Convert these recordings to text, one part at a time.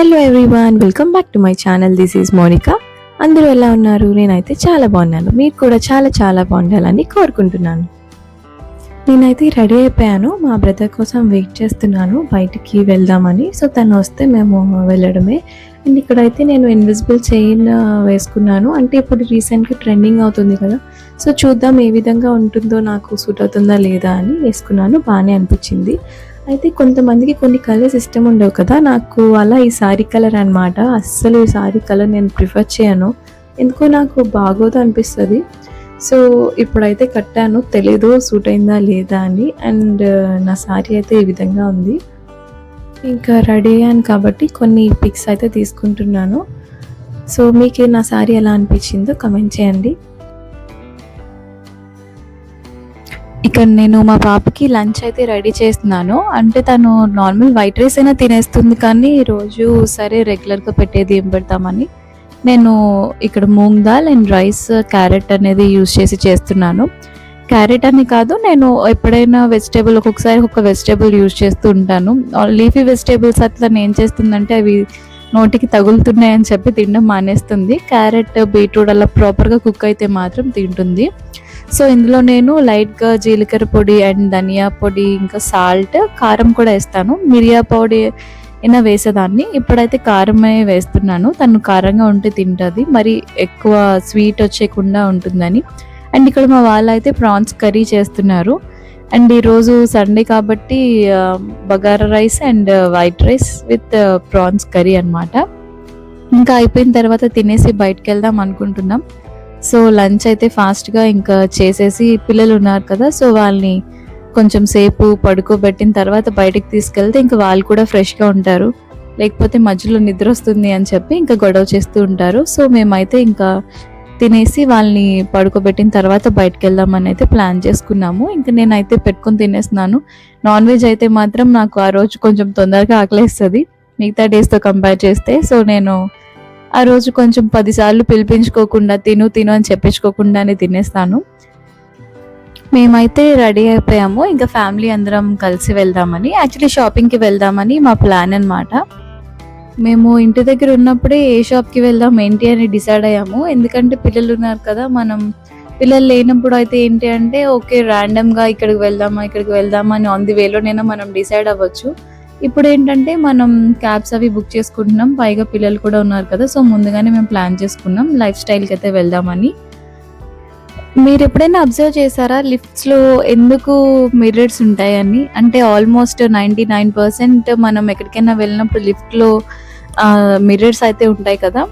Hello everyone welcome back to my channel. This is Monica అందరూ ఎలా ఉన్నారు? నేనైతే చాలా బాగున్నాను. మీరు కూడా చాలా చాలా బాగుండాలని కోరుకుంటున్నాను. నేనైతే రెడీ అయిపోయాను. మా బ్రదర్ కోసం వెయిట్ చేస్తున్నాను. బయటికి వెళ్దామని. సో తను వస్తే మేము వెళ్ళడమే. అండ్ ఇక్కడైతే నేను ఇన్విజిబుల్ చైన్ వేసుకున్నాను. అంటే ఇప్పుడు రీసెంట్గా ట్రెండింగ్ అవుతుంది కదా. సో చూద్దాం ఏ విధంగా ఉంటుందో నాకు సూట్ అవుతుందా లేదా అని వేసుకున్నాను. బాగానే అనిపించింది. అయితే కొంతమందికి కొన్ని కలర్స్ ఇష్టం ఉండవు కదా. నాకు అలా ఈ సారీ కలర్ అనమాట అస్సలు ఈ సారీ కలర్ నేను ప్రిఫర్ చేయను. ఎందుకో నాకు బాగోదు అనిపిస్తుంది. సో ఇప్పుడైతే కట్టాను. తెలీదు సూట్ అయిందా లేదా అని. అండ్ నా సారీ అయితే ఈ విధంగా ఉంది. ఇంకా రెడీ అయ్యాను కాబట్టి కొన్ని పిక్స్ అయితే తీసుకుంటున్నాను. సో మీకు నా సారీ ఎలా అనిపించిందో కమెంట్ చేయండి. ఇక్కడ నేను మా పాపకి లంచ్ అయితే రెడీ చేస్తున్నాను. అంటే తను నార్మల్ వైట్ రైస్ అయినా తినేస్తుంది కానీ రోజు సరే రెగ్యులర్గా పెట్టేది ఏం పెడతామని నేను ఇక్కడ moong dal and rice carrot అనేది యూజ్ చేసి చేస్తున్నాను. క్యారెట్ అని కాదు నేను ఎప్పుడైనా వెజిటేబుల్ ఒక్కొక్కసారి ఒక్కొక్క వెజిటేబుల్ యూజ్ చేస్తూ ఉంటాను. లీఫీ వెజిటేబుల్స్ అట్లా ఏం చేస్తుందంటే అవి నోటికి తగులుతున్నాయని చెప్పి తినడం మానేస్తుంది. క్యారెట్ బీట్రూట్ అలా ప్రాపర్గా కుక్ అయితే మాత్రం తింటుంది. సో ఇందులో నేను లైట్గా జీలకర్ర పొడి అండ్ ధనియా పొడి ఇంకా సాల్ట్ కారం కూడా వేస్తాను. మిరియా పొడి అయినా వేసేదాన్ని. ఇప్పుడైతే కారమే వేస్తున్నాను. తను కారంగా ఉంటే తింటుంది. మరి ఎక్కువ స్వీట్ వచ్చేయకుండా ఉంటుందని. అండ్ ఇక్కడ మా వాళ్ళు అయితే ప్రాన్స్ కర్రీ చేస్తున్నారు. అండ్ ఈరోజు సండే కాబట్టి bagara rice and white rice with prawns curry అనమాట ఇంకా అయిపోయిన తర్వాత తినేసి బయటకు వెళ్దాం అనుకుంటున్నాం. సో లంచ్ అయితే ఫాస్ట్గా ఇంకా చేసేసి పిల్లలు ఉన్నారు కదా సో వాళ్ళని కొంచెం సేపు పడుకోబెట్టిన తర్వాత బయటికి తీసుకెళ్తే ఇంకా వాళ్ళు కూడా ఫ్రెష్గా ఉంటారు. లేకపోతే మధ్యలో నిద్ర వస్తుంది అని చెప్పి ఇంకా గొడవ చేస్తూ ఉంటారు. సో మేమైతే ఇంకా తినేసి వాళ్ళని పడుకోబెట్టిన తర్వాత బయటకు వెళ్దామని అయితే ప్లాన్ చేసుకున్నాము. ఇంకా నేనైతే పెట్టుకొని తినేస్తున్నాను. నాన్ వెజ్ అయితే మాత్రం నాకు ఆ రోజు కొంచెం తొందరగా ఆకలేస్తుంది. మిగతా డేస్తో కంపేర్ చేస్తే సో నేను ఆ రోజు కొంచెం పదిసార్లు పిలిపించుకోకుండా తిను తిను అని చెప్పించుకోకుండానే తినేస్తాను. మేమైతే రెడీ అయిపోయాము. ఇంకా ఫ్యామిలీ అందరం కలిసి వెళ్దామని యాక్చువల్లీ షాపింగ్కి వెళ్దామని మా ప్లాన్ అన్నమాట. మేము ఇంటి దగ్గర ఉన్నప్పుడే ఏ షాప్కి వెళ్దాం ఏంటి అని డిసైడ్ అయ్యాము. ఎందుకంటే పిల్లలు ఉన్నారు కదా మనం పిల్లలు లేనప్పుడు అయితే ఏంటి అంటే ఓకే ర్యాండమ్గా ఇక్కడికి వెళ్దామా ఇక్కడికి వెళ్దామా అని ఆన్ ది వేలోనైనా మనం డిసైడ్ అవ్వచ్చు. ఇప్పుడు ఏంటంటే మనం క్యాబ్స్ అవి బుక్ చేసుకుంటున్నాం. పైగా పిల్లలు కూడా ఉన్నారు కదా సో ముందుగానే మేము ప్లాన్ చేసుకున్నాం. లైఫ్ స్టైల్కి అయితే వెళ్దామని. మీరు ఎప్పుడైనా అబ్జర్వ్ చేశారా లిఫ్ట్స్లో ఎందుకు మిర్రర్స్ ఉంటాయని? అంటే ఆల్మోస్ట్ నైంటీ నైన్ పర్సెంట్ మనం ఎక్కడికైనా వెళ్ళినప్పుడు లిఫ్ట్లో మిర్రర్స్ అయితే ఉంటాయి కదా.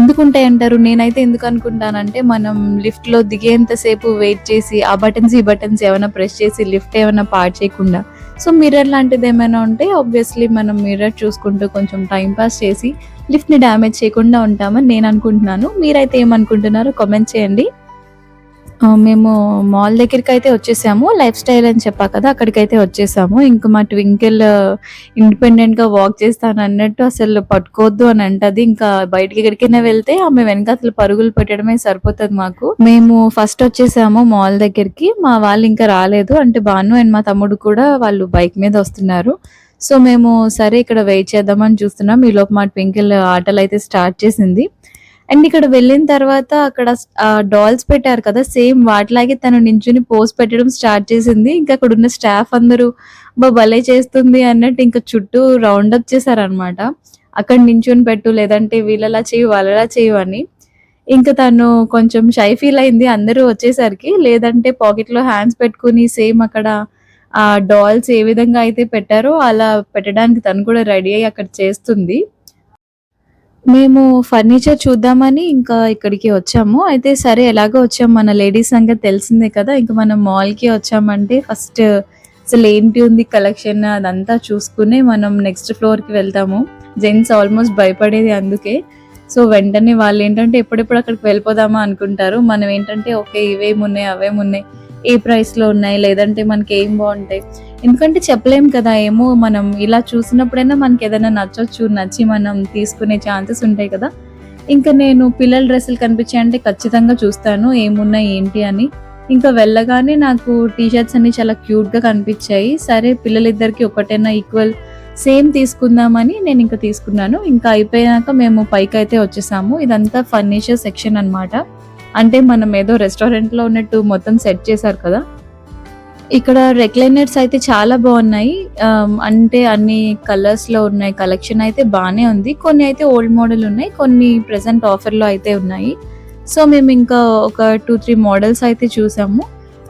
ఎందుకు ఉంటాయి అంటారు? నేనైతే ఎందుకు అనుకుంటానంటే మనం లిఫ్ట్లో దిగేంతసేపు వెయిట్ చేసి ఆ బటన్స్ ఈ బటన్స్ ఏమైనా ప్రెస్ చేసి లిఫ్ట్ ఏమైనా పాడు చేయకుండా సో మిర్రర్ లాంటిది ఏమైనా ఉంటే ఆబ్వియస్లీ మనం మిర్రర్ చూసుకుంటూ కొంచెం టైం పాస్ చేసి లిఫ్ట్ని డ్యామేజ్ చేయకుండా ఉంటామని నేను అనుకుంటున్నాను. మీరైతే ఏమనుకుంటున్నారో కామెంట్ చేయండి. మేము మాల్ దగ్గరికి అయితే వచ్చేసాము. లైఫ్ స్టైల్ అని చెప్పా కదా అక్కడికైతే వచ్చేసాము. ఇంకా మా ట్వింకిల్ ఇండిపెండెంట్గా వాక్ చేస్తాను అన్నట్టు అసలు పట్టుకోవద్దు అని అంటది. ఇంకా బయటికి ఎక్కడికైనా వెళ్తే ఆమె వెనక అసలు పరుగులు పెట్టడమే సరిపోతుంది మాకు. మేము ఫస్ట్ వచ్చేసాము మాల్ దగ్గరికి. మా వాళ్ళు ఇంకా రాలేదు. అంటే బాను అండ్ మా తమ్ముడు కూడా వాళ్ళు బైక్ మీద వస్తున్నారు. సో మేము సరే ఇక్కడ వెయిట్ చేద్దామని చూస్తున్నాం. ఈ లోపు మా ట్వింకిల్ ఆటలు అయితే స్టార్ట్ చేసింది. అండ్ ఇక్కడ వెళ్ళిన తర్వాత అక్కడ డాల్స్ పెట్టారు కదా సేమ్ వాటిలాగే తను నించుని పోస్ పెట్టడం స్టార్ట్ చేసింది. ఇంకా అక్కడ ఉన్న స్టాఫ్ అందరూ బా భలే చేస్తుంది అన్నట్టు ఇంకా చుట్టూ రౌండ్ అప్ చేశారనమాట అక్కడ నించుని పెట్టు లేదంటే వీళ్ళలా చేయు వాళ్ళలా చేయు అని. ఇంకా తను కొంచెం షై ఫీల్ అయింది. అందరూ వచ్చేసరికి లేదంటే పాకెట్లో హ్యాండ్స్ పెట్టుకుని సేమ్ అక్కడ ఆ డాల్స్ ఏ విధంగా అయితే పెట్టారో అలా పెట్టడానికి తను కూడా రెడీ అయ్యి అక్కడ చేస్తుంది. మేము ఫర్నిచర్ చూద్దామని ఇంకా ఇక్కడికి వచ్చాము. అయితే సరే ఎలాగో వచ్చాం. మన లేడీస్ సంగతి తెలిసిందే కదా. ఇంకా మనం మాల్కి వచ్చామంటే ఫస్ట్ అసలు ఏంటి ఉంది కలెక్షన్ అదంతా చూసుకుని మనం నెక్స్ట్ ఫ్లోర్కి వెళ్తాము. జెంట్స్ ఆల్మోస్ట్ భయపడేది అందుకే. సో వెంటనే వాళ్ళు ఏంటంటే ఎప్పుడెప్పుడు అక్కడికి వెళ్ళిపోదామా అనుకుంటారు. మనం ఏంటంటే ఓకే ఇవేమున్నాయి ఉన్నాయి ఉన్నాయి ఏ ప్రైస్లో ఉన్నాయి? లేదంటే మనకి ఏం బాగుంటాయి? ఎందుకంటే చెప్పలేం కదా ఏమో మనం ఇలా చూసినప్పుడైనా మనకి ఏదైనా నచ్చొచ్చు నచ్చి మనం తీసుకునే ఛాన్సెస్ ఉంటాయి కదా. ఇంకా నేను పిల్లల డ్రెస్సులు కనిపించాయంటే ఖచ్చితంగా చూస్తాను ఏమున్నాయి ఏంటి అని. ఇంకా వెళ్ళగానే నాకు టీ షర్ట్స్ అన్ని చాలా క్యూట్గా కనిపించాయి. సరే పిల్లలిద్దరికి ఒకటైనా ఈక్వల్ సేమ్ తీసుకుందామని నేను ఇంకా తీసుకున్నాను. ఇంకా అయిపోయాక మేము పైకి అయితే వచ్చేసాము. ఇదంతా ఫర్నిచర్ సెక్షన్ అన్నమాట. అంటే మనం ఏదో రెస్టారెంట్లో ఉన్నట్టు మొత్తం సెట్ చేశారు కదా. ఇక్కడ రెక్లైనర్స్ అయితే చాలా బాగున్నాయి. అంటే అన్ని కలర్స్లో ఉన్నాయి కలెక్షన్ అయితే బాగానే ఉంది. కొన్ని అయితే ఓల్డ్ మోడల్ ఉన్నాయి కొన్ని ప్రెసెంట్ ఆఫర్లో అయితే ఉన్నాయి. సో మేము ఇంకా ఒక టూ త్రీ మోడల్స్ అయితే చూసాము.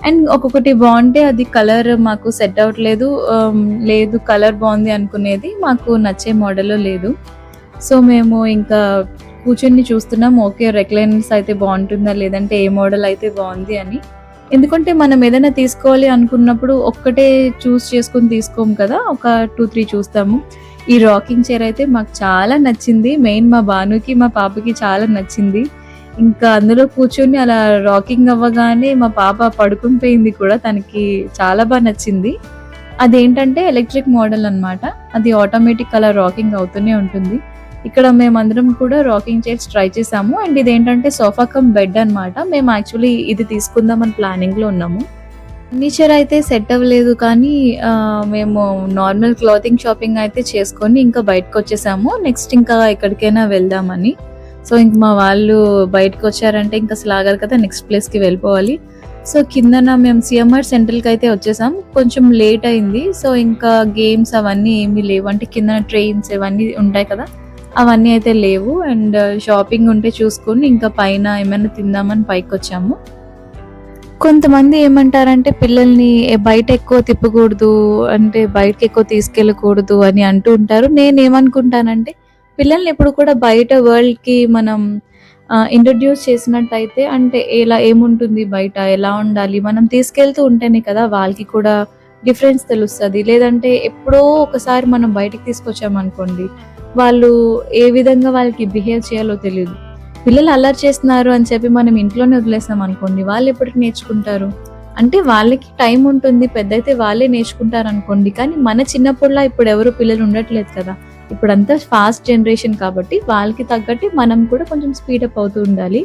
అండ్ ఒక్కొక్కటి బాగుంటే అది కలర్ మాకు సెట్ అవ్వట్లేదు. లేదు కలర్ బాగుంది అనుకునేది మాకు నచ్చే మోడల్ లేదు. సో మేము ఇంకా కూర్చొని చూస్తున్నాం ఓకే రెక్లైనర్స్ అయితే బాగుంటుందా లేదంటే ఏ మోడల్ అయితే బాగుంది అని. ఎందుకంటే మనం ఏదైనా తీసుకోవాలి అనుకున్నప్పుడు ఒక్కటే చూస్ చేసుకుని తీసుకోం కదా. ఒక టూ త్రీ చూస్తాము. ఈ రాకింగ్ చైర్ అయితే మాకు చాలా నచ్చింది. మెయిన్ మా బానుకి మా పాపకి చాలా నచ్చింది. ఇంకా అందులో కూర్చొని అలా రాకింగ్ అవ్వగానే మా పాప పడుకుని పోయింది కూడా. తనకి చాలా బాగా నచ్చింది. అదేంటంటే ఎలక్ట్రిక్ మోడల్ అనమాట అది ఆటోమేటిక్ అలా రాకింగ్ అవుతూనే ఉంటుంది. ఇక్కడ మేమందరం కూడా రాకింగ్ చైర్స్ ట్రై చేసాము అండ్ ఇదేంటంటే సోఫా కమ్ బెడ్ అనమాట మేము యాక్చువల్లీ ఇది తీసుకుందాం అని ప్లానింగ్లో ఉన్నాము. ఫర్నిచర్ అయితే సెట్ అవ్వలేదు కానీ మేము నార్మల్ క్లాతింగ్ షాపింగ్ అయితే చేసుకొని ఇంకా బయటకు వచ్చేసాము. నెక్స్ట్ ఇంకా ఎక్కడికైనా వెళ్దామని. సో ఇంక మా వాళ్ళు బయటకు వచ్చారంటే ఇంకా అసలు ఆగారు కదా నెక్స్ట్ ప్లేస్కి వెళ్ళిపోవాలి. సో కిందన మేము సిఎంఆర్ సెంటర్కి అయితే వచ్చేసాం కొంచెం లేట్ అయింది. సో ఇంకా గేమ్స్ అవన్నీ ఏమీ లేవు. అంటే కిందన ట్రైన్స్ ఇవన్నీ ఉంటాయి కదా అవన్నీ అయితే లేవు. అండ్ uh, షాపింగ్ ఉంటే చూసుకొని ఇంకా పైన ఏమైనా తిందామని పైకి వచ్చాము కొంతమంది ఏమంటారంటే పిల్లల్ని బయట ఎక్కువ తిప్పకూడదు అంటే బయటకి ఎక్కువ తీసుకెళ్ళకూడదు అని అంటూ ఉంటారు. నేను ఏమనుకుంటానంటే పిల్లల్ని ఎప్పుడు కూడా బయట వరల్డ్కి మనం ఇంట్రడ్యూస్ చేసినట్టయితే అంటే ఎలా ఏముంటుంది బయట ఎలా ఉండాలి? మనం తీసుకెళ్తూ ఉంటేనే కదా వాళ్ళకి కూడా డిఫరెన్స్ తెలుస్తుంది. లేదంటే ఎప్పుడో ఒకసారి మనం బయటకు తీసుకొచ్చామనుకోండి వాళ్ళు ఏ విధంగా వాళ్ళకి బిహేవ్ చేయాలో తెలియదు పిల్లలు అల్లరి చేస్తున్నారు అని చెప్పి మనం ఇంట్లోనే వదిలేసాం అనుకోండి వాళ్ళు ఎప్పటికి నేర్చుకుంటారు? అంటే వాళ్ళకి టైం ఉంటుంది పెద్ద అయితే వాళ్ళే నేర్చుకుంటారు అనుకోండి కానీ మన చిన్నప్పుడులా ఇప్పుడు ఎవరు పిల్లలు ఉండట్లేదు కదా. ఇప్పుడంతా ఫాస్ట్ జనరేషన్ కాబట్టి వాళ్ళకి తగ్గట్టు మనం కూడా కొంచెం స్పీడప్ అవుతూ ఉండాలి.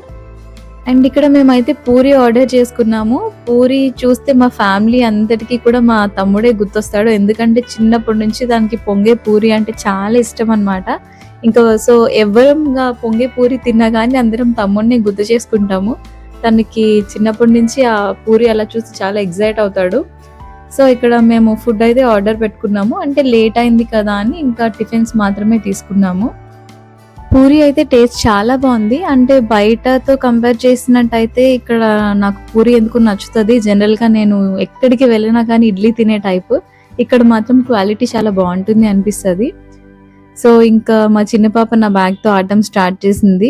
అండ్ ఇక్కడ మేమైతే పూరి ఆర్డర్ చేసుకున్నాము. పూరి చూస్తే మా ఫ్యామిలీ అందరికీ కూడా మా తమ్ముడే గుర్తొస్తాడు. ఎందుకంటే చిన్నప్పటి నుంచి దానికి పొంగే పూరి అంటే చాలా ఇష్టం అన్నమాట. ఇంకా సో ఎవరంగా పొంగే పూరి తిన్నా కానీ అందరం తమ్ముడిని గుర్తు చేసుకుంటాము. తనకి చిన్నప్పటి నుంచి ఆ పూరి అలా చూసి చాలా ఎగ్జైట్ అవుతాడు. సో ఇక్కడ మేము ఫుడ్ అయితే ఆర్డర్ పెట్టుకున్నాము. అంటే లేట్ అయింది కదా అని ఇంకా టిఫిన్స్ మాత్రమే తీసుకున్నాము. పూరి అయితే టేస్ట్ చాలా బాగుంది. అంటే బయటతో కంపేర్ చేసినట్టయితే ఇక్కడ నాకు పూరి ఎందుకు నచ్చుతుంది? జనరల్గా నేను ఎక్కడికి వెళ్ళినా కానీ ఇడ్లీ తినే టైప్ ఇక్కడ మాత్రం క్వాలిటీ చాలా బాగుంటుంది అనిపిస్తుంది. సో ఇంకా మా చిన్న పాప నా బ్యాగ్తో ఆడటం స్టార్ట్ చేసింది.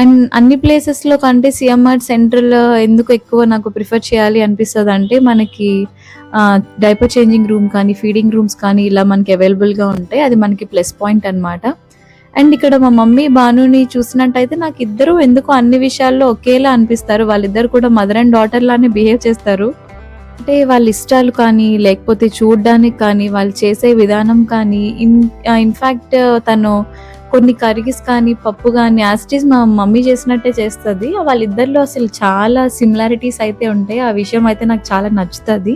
అండ్ అన్ని ప్లేసెస్లో కంటే సిఎంఆర్ సెంటర్లో ఎందుకు ఎక్కువ నాకు ప్రిఫర్ చేయాలి అనిపిస్తుంది అంటే మనకి డైపర్ చేంజింగ్ రూమ్ కానీ ఫీడింగ్ రూమ్స్ కానీ ఇలా మనకి అవైలబుల్గా ఉంటాయి. అది మనకి ప్లస్ పాయింట్ అన్నమాట. అండ్ ఇక్కడ మా మమ్మీ భానుని చూసినట్టయితే నాకు ఇద్దరు ఎందుకు అన్ని విషయాల్లో ఒకేలా అనిపిస్తారు? వాళ్ళిద్దరు కూడా మదర్ అండ్ డాటర్ లానే బిహేవ్ చేస్తారు. అంటే వాళ్ళ ఇష్టాలు కానీ లేకపోతే చూడడానికి కానీ వాళ్ళు చేసే విధానం కానీ ఇన్ ఇన్ఫాక్ట్ తను కొన్ని కర్రీస్ కానీ పప్పు కానీ యాస్టీస్ మా మమ్మీ చేసినట్టే చేస్తుంది. వాళ్ళిద్దరిలో అసలు చాలా సిమిలారిటీస్ అయితే ఉంటాయి. ఆ విషయం అయితే నాకు చాలా నచ్చుతుంది.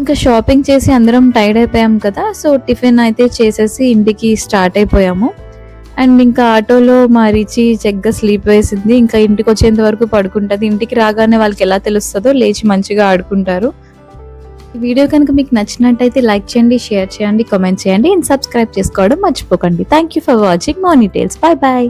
ఇంకా షాపింగ్ చేసి అందరం టైర్డ్ అయిపోయాం కదా సో టిఫిన్ అయితే చేసేసి ఇంటికి స్టార్ట్ అయిపోయాము. అండ్ ఇంకా ఆటోలో మా రిచి చెగ్గా స్లీప్ వేసింది. ఇంకా ఇంటికి వచ్చేంత వరకు పడుకుంటుంది. ఇంటికి రాగానే వాళ్ళకి ఎలా తెలుస్తుందో లేచి మంచిగా ఆడుకుంటారు. ఈ వీడియో కనుక మీకు నచ్చినట్టయితే లైక్ చేయండి షేర్ చేయండి కామెంట్ చేయండి అండ్ సబ్స్క్రైబ్ చేసుకోవడం మర్చిపోకండి. Thank you for watching Moni tales bye bye